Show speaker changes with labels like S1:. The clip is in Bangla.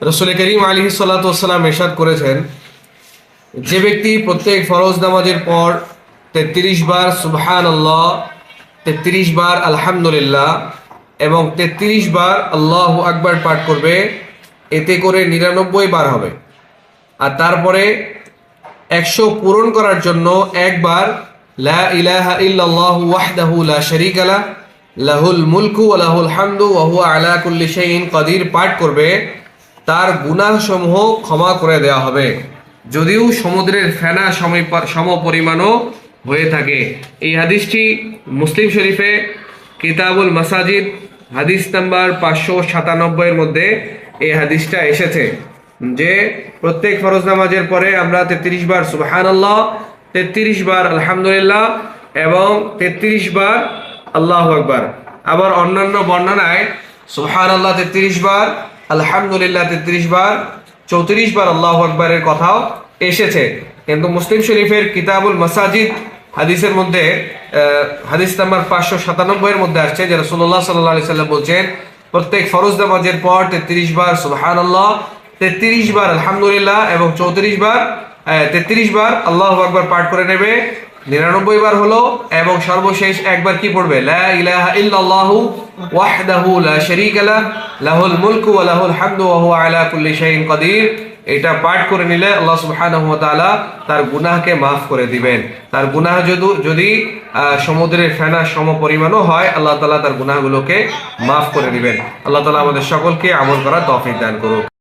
S1: রসুল করিম আলী সাল্লাতাম এরশাদ করেছেন, যে ব্যক্তি প্রত্যেক ফরজ নামাজের পর তেত্রিশ বার সুবহান আল্লাহ তেত্রিশ বার আলহামদুলিল্লাহ এবং তেত্রিশ বার আল্লাহ আকবার পাঠ করবে, এতে করে নিরানব্বই বার হবে। আর তারপরে একশো পূরণ করার জন্য একবার লা ইলাহা লা লাহুল মুলকু ওয়া লাহুল হামদু ওয়া আলা কুল্লি শাইইন কাদির পাঠ করবে। তার গুনাহসমূহ ক্ষমা করে দেওয়া হবে। যদিও সমুদ্রের ফেনা সম পরিমাণও হয়ে থাকে। এই হাদিসটি মুসলিম শরীফে কিতাবুল মাসাজিদ, হাদিস নাম্বার পাঁচশো সাতানব্বইয়ের মধ্যে এই হাদিসটা এসেছে যে প্রত্যেক ফরজ নামাজের পরে আমরা তেত্রিশ বার সুবহান আল্লাহ তেত্রিশ বার আলহামদুলিল্লাহ এবং তেত্রিশ বার আল্লাহ আকবার। আবার অন্যান্য বর্ণনায় সুবহান আল্লাহ তেত্রিশ বার আলহামদুলিল্লাহ, তেত্রিশ বার, চৌত্রিশ বার আল্লাহ আকবরের কথাও এসেছে। কিন্তু মুসলিম শরীফের কিতাবুল মাসাজিদ হাদিসের মধ্যে হাদিস নাম্বার পাঁচশো সাতানব্বইয়ের মধ্যে আসছে যে রসুল্লাহ সাল্লাহ সাল্লাম বলছেন, প্রত্যেক ফরজ নামাজের পর তেত্রিশ বার সুবহান আল্লাহ তেত্রিশ বার আলহামদুলিল্লাহ এবং চৌত্রিশ বার তেত্রিশ বার আল্লাহ আকবার পাঠ করে নেবে। নিরানব্বই বার হলো এবং সর্বশেষ একবার কি পড়বে? লাহুল লাহুল এটা পাঠ করে নিলে আল্লাহ সুবহানাহু ওয়া তাআলা তার গুনাহকে মাফ করে দিবেন। তার গুনাহ যদি যদি সমুদ্রের ফেনা সম পরিমাণও হয়, আল্লাহ তাআলা তার গুনাহগুলোকে মাফ করে দিবেন। আল্লাহ তাআলা আমাদের সকলকে আমল করার তৌফিক দান করুক।